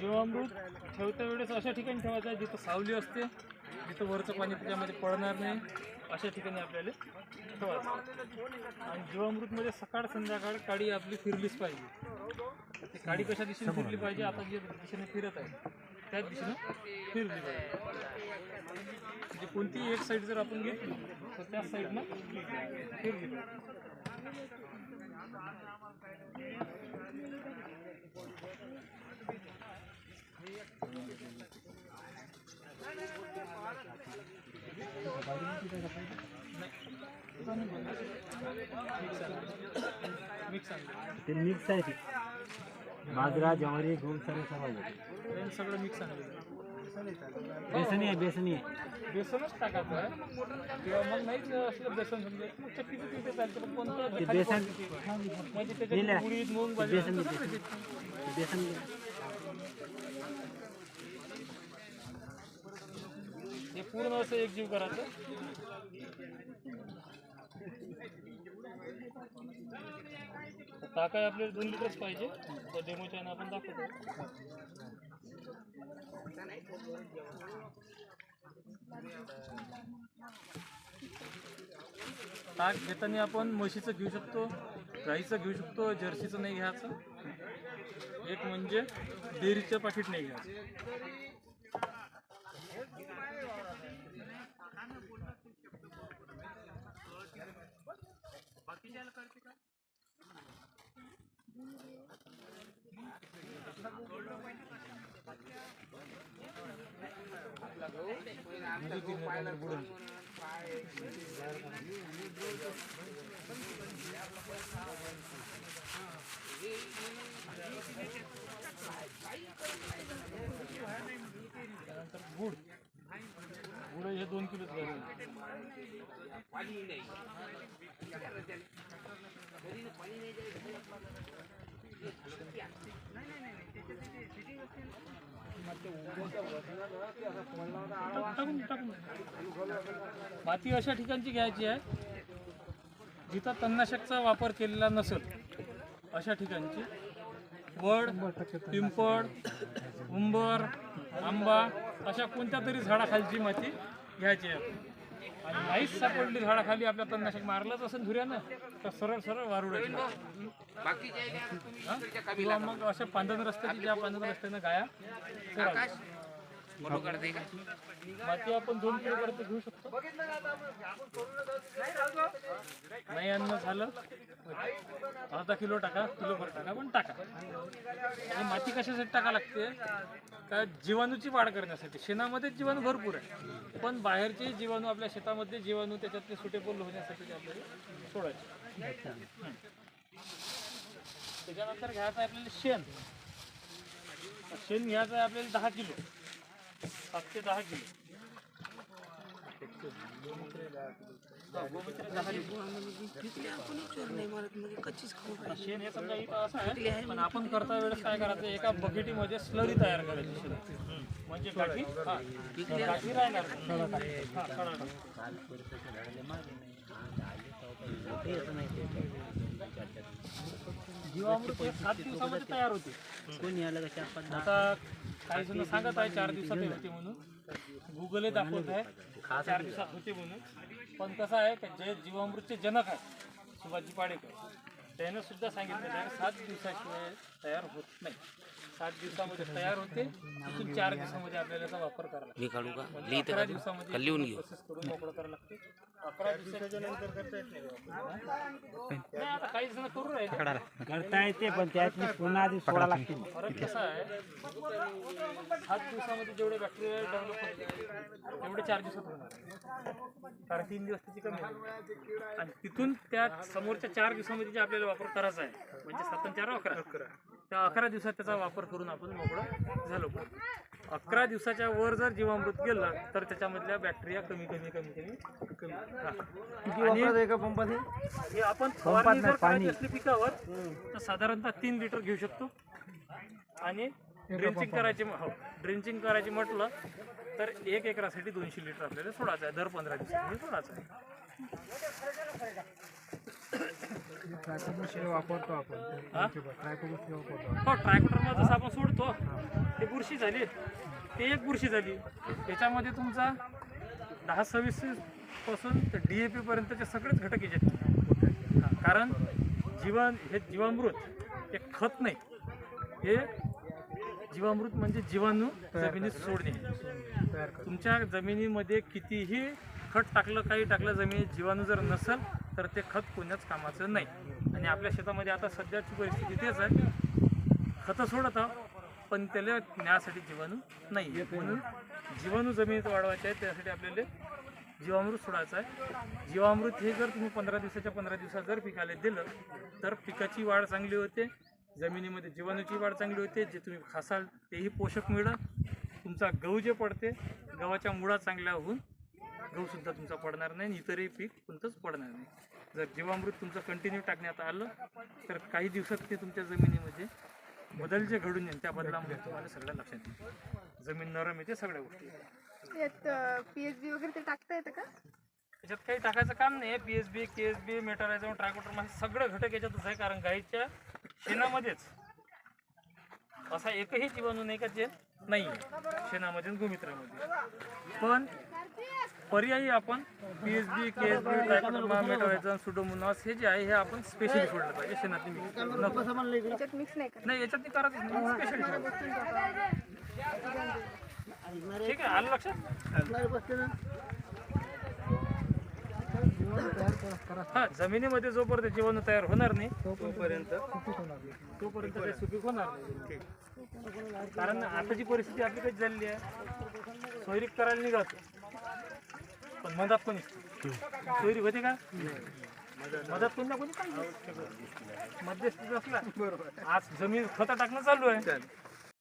जीवामृत ठेवता वेळेस अशा ठिकाणी ठेवायचं आहे जिथं सावली असते जिथं वरचं पाणी त्याच्यामध्ये पडणार नाही अशा ठिकाणी आपल्याला ठेवायचं. आणि जीवामृतमध्ये सकाळ संध्याकाळ काडी आपली फिरलीच पाहिजे. ती काडी कशा दिशेने फिरली पाहिजे आता जे दिशेने फिरत आहे त्याच दिशेनं फिरली पाहिजे. म्हणजे कोणतीही एक साईड जर आपण घेतली तर त्याच साईडनं फिरली पाहिजे मिक्स आणलं ते मिक्स आहे. ते बाजरा ज्वारी गहू सर्व सर्व आहे. सगळं मिक्स बेसनी आहे बेसनी आहे. बेसनच टाकायचं आहे. किंवा मग नाहीच असलं बेसन समजा चालतं पण कोणतं बेसन. म्हणजे. त्याच्यात उडीद मूग बेसन बेसन हे पूर्ण असं एकजीव करायचं. टाकाय आपल्याला दोन लिटरच पाहिजे. तर डेमोच्या आपण दाखवतो. ताक घेताना आपण म्हशीचं घेऊ शकतो गाईचं घेऊ शकतो जर्सीचं नाही घ्यायचं. एक म्हणजे डेअरीचं पाकिट नाही घ्यायचं. त्यानंतर गुड. गुड हे दोन किलोच टाकून टाकून माती अशा ठिकाणची घ्यायची आहे जिथं तणनाशकचा वापर केलेला नसेल अशा ठिकाणची. वड पिंपळ उंबर आंबा अशा कोणत्या तरी झाडाखालची माती घ्यायची आहे. आणि नाहीच सापडली झाडाखाली आपल्या तणनाशक मारलंच असेल धुऱ्यानं तर सरळ सरळ वारुडायची हा? किंवा मग अशा पांढन रस्त्याची ज्या पांढन रस्त्यानं गाया सोडाव्या. माती आपण दोन किलो पर्यंत घेऊ शकतो. नाही अन्न झालं. अर्धा किलो टाका किलो भर टाका पण टाका. आणि माती कशासाठी टाका लागते? का जीवाणूची वाढ करण्यासाठी. शेणामध्ये जीवाणू भरपूर आहे. पण बाहेरचे जीवाणू आपल्या शेतामध्ये जीवाणू त्याच्यातले सुटेबल होण्यासाठी ते आपल्याला सोडायचे. त्याच्यानंतर घ्यायचं आहे आपल्याला शेण. शेण घ्यायचं आहे आपल्याला दहा किलो. सात ते दहा किलो. गोमूत्र दहा लिटर. शेण हे समजा इथं असं आहे पण आपण करता वेळेस काय करायचं एका बकेटीमध्ये स्लरी तयार करायची शेण म्हणजे हा, राहणार. जीवामृत सात दिवसामध्ये तयार होते. कोणी आलं का चार पाच आता काही जण सांगत आहे चार दिवसात होते म्हणून. गुगल दाखवत आहे चार दिवसात होते म्हणून. पण कसं आहे का जे जीवामृतचे जनक आहे शिवाजी पाडेकर. त्यानं सुद्धा सांगितलं सात दिवसाशिवाय तयार होत नाही. सात दिवसामध्ये तयार होते. तिथून चार दिवसामध्ये आपल्याला याचा वापर करावा मी काढू का? म्हणजे अकरा दिवसामध्ये लिहून घेऊ. प्रोसेस करून मोकळं करावं लागते. अकरा दिवसाच्या नंतर करता येत नाही नाही आता काही जण करू राहिले. करता येते पण त्यातली पुन्हा आधी सोडा लागते फरक कसा आहे? सात दिवसामध्ये जेवढे बॅक्टेरिया डेव्हलप होते तेवढे चार दिवसात होणार कारण तीन दिवस त्याची कमी होते. आणि तिथून त्या समोरच्या चार दिवसामध्ये जे आपल्याला वापर करायचा आहे म्हणजे सात आणि चार अकरा. त्या अकरा दिवसात त्याचा वापर करून आपण मोकळं झालो अकरा दिवसाच्या वर जर जीवामृत गेलं तर त्याच्यामधल्या बॅक्टेरिया कमी कमी कमी कमी कमी आणि हे आपण फवारणी जर करायची असली पिकावर तर साधारणतः तीन लिटर घेऊ शकतो. आणि ड्रिंचिंग करायची हो ड्रिंचिंग करायची म्हटलं तर एक एकरासाठी दोनशे लिटर आपल्याला सोडायचं आहे. दर पंधरा दिवसांनी सोडायचं आहे. वापरतो आपण. हा? हो जसं आपण सोडतो ते बुरशी झाली. ते एक बुरशी झाली. त्याच्यामध्ये तुमचा दहा सव्वीसपासून ते डी ए पी पर्यंतचे सगळेच घटक याच्यात. हा, कारण जीवन हे जीवामृत एक खत नाही. हे जीवामृत म्हणजे जीवाणू जमिनीत सोडणे. तुमच्या जमिनीमध्ये कितीही खत टाकलं काही टाकलं जमिनीत जीवाणू जर नसेल तर ते खत कोण्याच कामाचं नाही. आणि आपल्या शेतामध्ये आता सध्याची परिस्थिती तेच आहे. खतं सोडत आहोत पण त्याला न्यासाठी जीवाणू नाही. म्हणून जीवाणू जमिनीत वाढवायचे आहे त्यासाठी आपल्याला जीवामृत सोडायचं आहे. जीवामृत हे जर तुम्ही पंधरा दिवसाच्या पंधरा दिवसात जर पिकाला दिलं तर पिकाची वाढ चांगली होते. जमिनीमध्ये जीवाणूची वाढ चांगली होते. जे तुम्ही खासाल तेही पोषक मिळत तुमचा गहू जे पडते गव्हाच्या मुळा चांगल्या होऊन गहूसुद्धा तुमचा पडणार नाही आणि इतरही पीक कोणतंच पडणार नाही. जर जीवामृत तुमचं कंटिन्यू टाकण्यात आलं तर काही दिवसात ते तुमच्या जमिनीमध्ये बदल जे घडून येईल त्या बदलामुळे तुम्हाला सगळं लक्षात येईल. जमीन नरम येते सगळ्या गोष्टी यात पीएचडी वगैरे ते टाकता येतं का? याच्यात काही टाकायचं काम नाही P S B K S B metarhizium trichoderma हे सगळे घटक याच्यातच आहे. कारण गाईच्या शेणामध्येच असा एकही जीवाणू नाही का जे नाही शेणामध्ये गोमित्रामध्ये. पण पर्यायी आपण P S B K S B trichoderma metarhizium pseudomonas हे जे आहे हे आपण स्पेशली सोडलं पाहिजे. शेणातली मिक्स मिक्स नाही नाही याच्यात करायचं. नाही स्पेशली ठीक आहे आलं लक्षात? हा जमिनीमध्ये जोपर्यंत जीवाणू तयार होणार नाही तोपर्यंत तोपर्यंत सुपीक होणार नाही. कारण आताची परिस्थिती आपली कशी झालेली आहे? सोयरीक करायला निघातो पण मधात कोणी? चोरी होते का? मधात कोणी ना कोणी पाहिजे मध्यस्थी असला. आज जमीन खता टाकणं चालू आहे